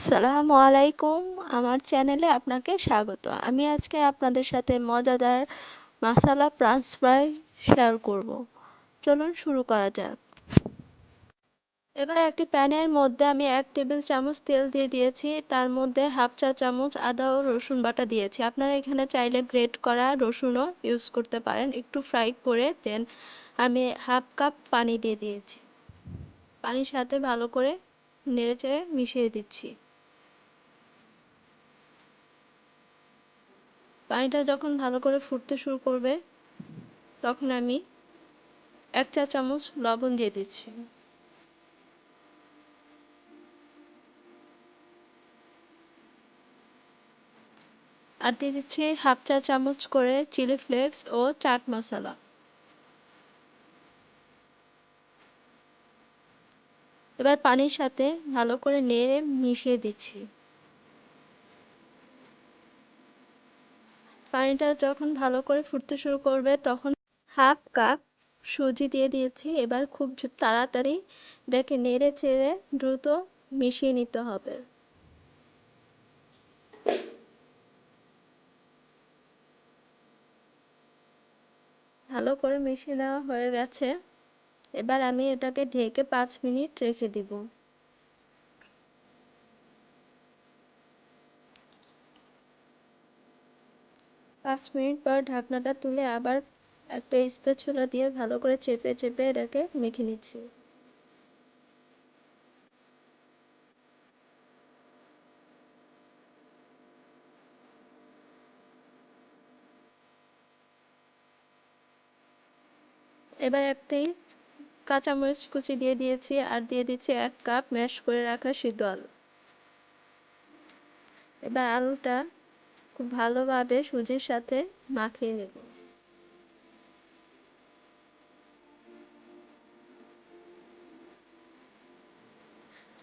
আসসালামু আলাইকুম। আমার চ্যানেলে আপনাকে স্বাগত। আমি আজকে আপনাদের সাথে মজাদার মাসালা প্রান্স ফ্রাই শেয়ার করব। চলুন শুরু করা যাক। এবার একটি প্যানের মধ্যে আমি এক টেবিল চামচ তেল দিয়ে দিয়েছি। তার মধ্যে হাফ চা চামচ আদা ও রসুন বাটা দিয়েছি। আপনারা এখানে চাইলে গ্রেট করা রসুনও ইউজ করতে পারেন। একটু ফ্রাই করে দেন। আমি হাফ কাপ পানি দিয়ে দিয়েছি। পানির সাথে ভালো করে নেড়ে চেড়ে মিশিয়ে দিচ্ছি। পানিটা যখন ভালো করে ফুটতে শুরু করবে, তখন আমি এক চা চামচ লবণ দিয়ে দিচ্ছি। আর দিয়ে দিচ্ছি হাফ চা চামচ করে চিলি ফ্লেক্স ও চাট মশলা। এবার পানির সাথে ভালো করে নেড়ে মিশিয়ে দিচ্ছি। পানিটা যখন ভালো করে ফুটতে শুরু করবে, তখন হাফ কাপ সুজি দিয়ে দিয়েছি। এবার খুব তাড়াতাড়ি এটাকে নেড়ে চেড়ে দ্রুত মিশিয়ে নিতে হবে। ভালো করে মিশিয়ে নেওয়া হয়ে গেছে। এবার আমি এটাকে ঢেকে পাঁচ মিনিট রেখে দিব। পাঁচ মিনিট পর ঢাকনাটা তুলে আবার একটা স্প্যাচুলা দিয়ে ভালো করে চেপে চেপে এটাকে মেখে নিচ্ছি। এবার একটি কাঁচামরিচ কুচি দিয়ে দিয়েছি আর দিয়ে দিচ্ছি এক কাপ ম্যাশ করে রাখা সিদ্ধ আলু। এবার আলুটা খুব ভালোভাবে সুজির সাথে মাখিয়ে নেব।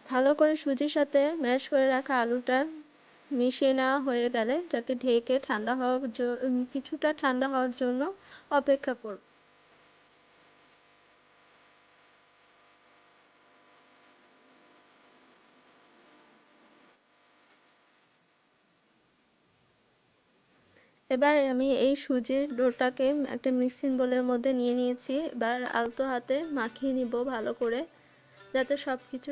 ভালো করে সুজির সাথে ম্যাশ করে রাখা আলুটা মিশিয়ে নেওয়া হয়ে গেলে তাকে ঢেকে ঠান্ডা হওয়ার জন্য কিছুটা ঠান্ডা হওয়ার জন্য অপেক্ষা করব। এবার আমি এই সুজির ডোটাকে একটা মিক্সিং বোলের মধ্যে নিয়ে নিয়েছি। এবার আলতো হাতে মাখিয়ে নিব ভালো করে, যাতে সব কিছু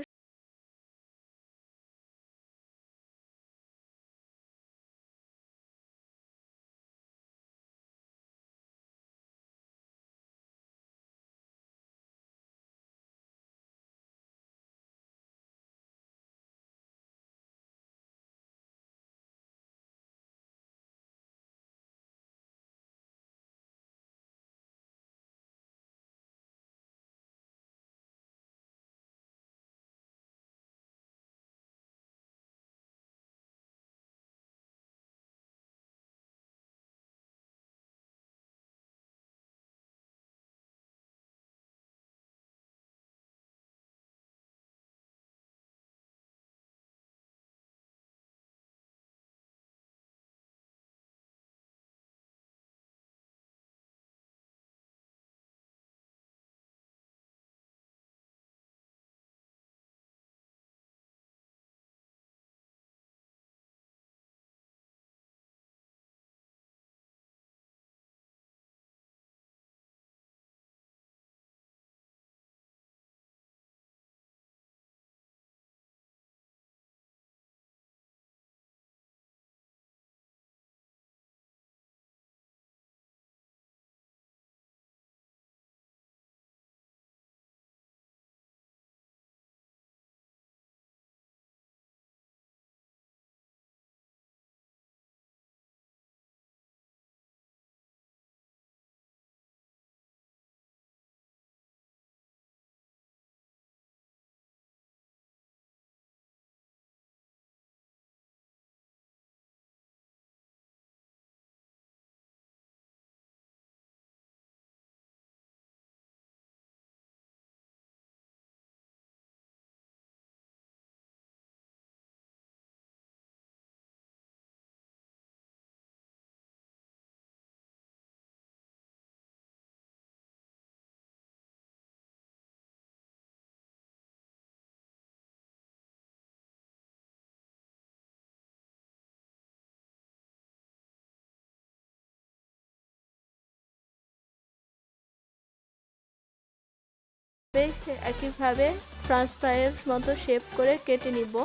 একইভাবে ফ্রান্স ফ্রাইয়ের মতো শেপ করে কেটে নিব।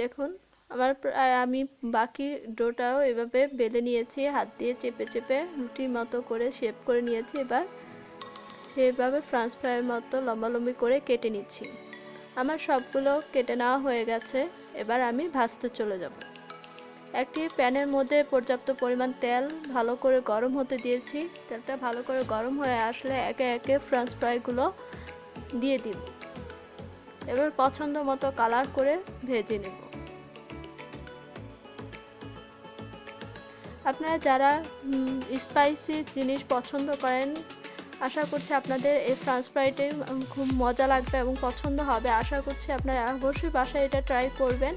দেখুন, আমার আমি বাকি ডোটাও এভাবে বেলে নিয়েছি, হাত দিয়ে চেপে চেপে রুটির মতো করে শেপ করে নিয়েছি, এবার সেভাবে ফ্রান্স ফ্রাইয়ের মতো লম্বালম্বি করে কেটে নিচ্ছি। আমার সবগুলো কেটে নেওয়া হয়ে গেছে, এবার আমি ভাজতে চলে যাব। একটি প্যানের মধ্যে পর্যাপ্ত পরিমাণ তেল ভালো করে গরম হতে দিয়েছি। তেলটা ভালো করে গরম হয়ে আসলে একে একে ফ্রান্স ফ্রাইগুলো দিয়ে দিব এবার পছন্দ মতো কালার করে ভেজে নেব। আপনারা যারা স্পাইসি জিনিস পছন্দ করেন, আশা করছি আপনাদের এই ফ্রান্স ফ্রাইটাই খুব মজা লাগবে এবং পছন্দ হবে। আশা করছি আপনারা অবশ্যই বাসায় এটা ট্রাই করবেন।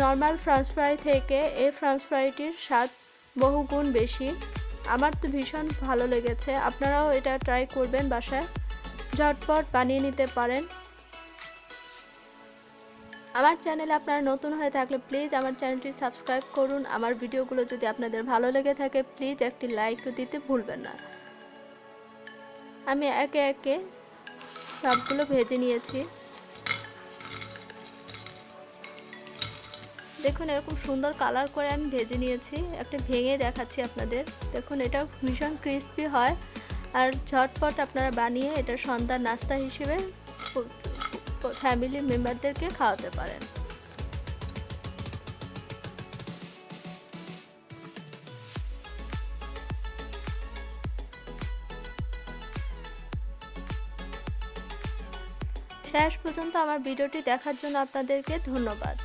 নর্মাল ফ্রান্স ফ্রাই থেকে এই ফ্রান্স ফ্রাইটির স্বাদ বহুগুণ বেশি। আমার তো ভীষণ ভালো লেগেছে। আপনারাও এটা ট্রাই করবেন বাসায়। ঝটপট বানিয়ে নিতে পারেন। আমার চ্যানেলে আপনারা নতুন হয়ে থাকলে প্লিজ আমার চ্যানেলটি সাবস্ক্রাইব করুন। আমার ভিডিওগুলো যদি আপনাদের ভালো লেগে থাকে প্লিজ একটি লাইক দিতে ভুলবেন না। আমি একে একে সবগুলো ভেজে নিয়েছি। দেখুন, এরকম সুন্দর কালার করে আমি ভেজে নিয়েছি। একটা ভেঙে দেখাচ্ছি আপনাদের। দেখুন, এটা ভীষণ ক্রিস্পি হয়। আর ঝটপট আপনারা বানিয়ে এটা সন্ধ্যার নাস্তা হিসেবে ফ্যামিলি মেম্বারদেরকে খাওয়াতে পারেন। শেষ পর্যন্ত আমার ভিডিওটি দেখার জন্য আপনাদেরকে ধন্যবাদ।